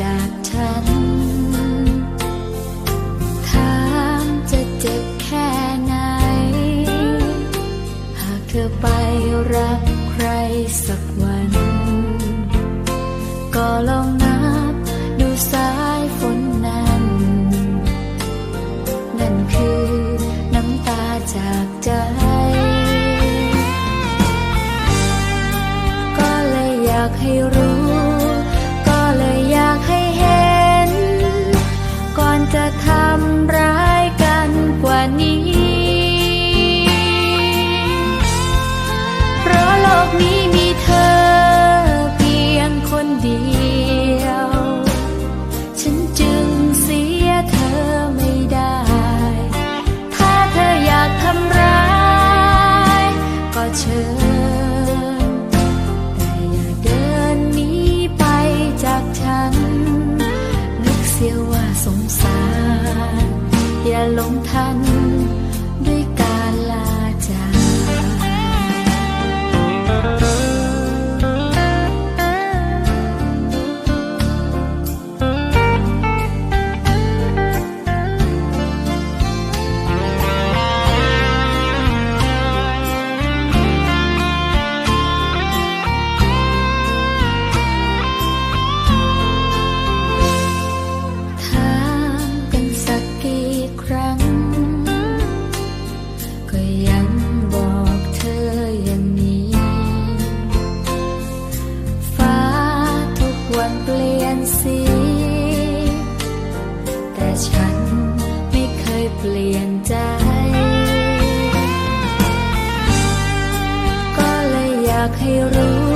จากฉัน ถามจะเจ็บแค่ไหน หากเธอไปรักใครสักวัน ก็ลองนับดูสายฝนนั้น นั่นคือน้ำตาจากใจก็เลยอยากให้รู้ งสาร อย่าหลงทันด้วยการลา สี แต่ฉันไม่เคยเปลี่ยนใจ ก็เลยอยากให้รู้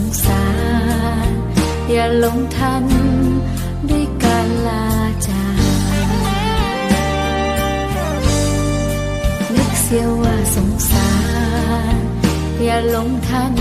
งสาร อย่าหลงทันด้วยการลาจากนึกเสียว่าสงสาร อย่าหลงทัน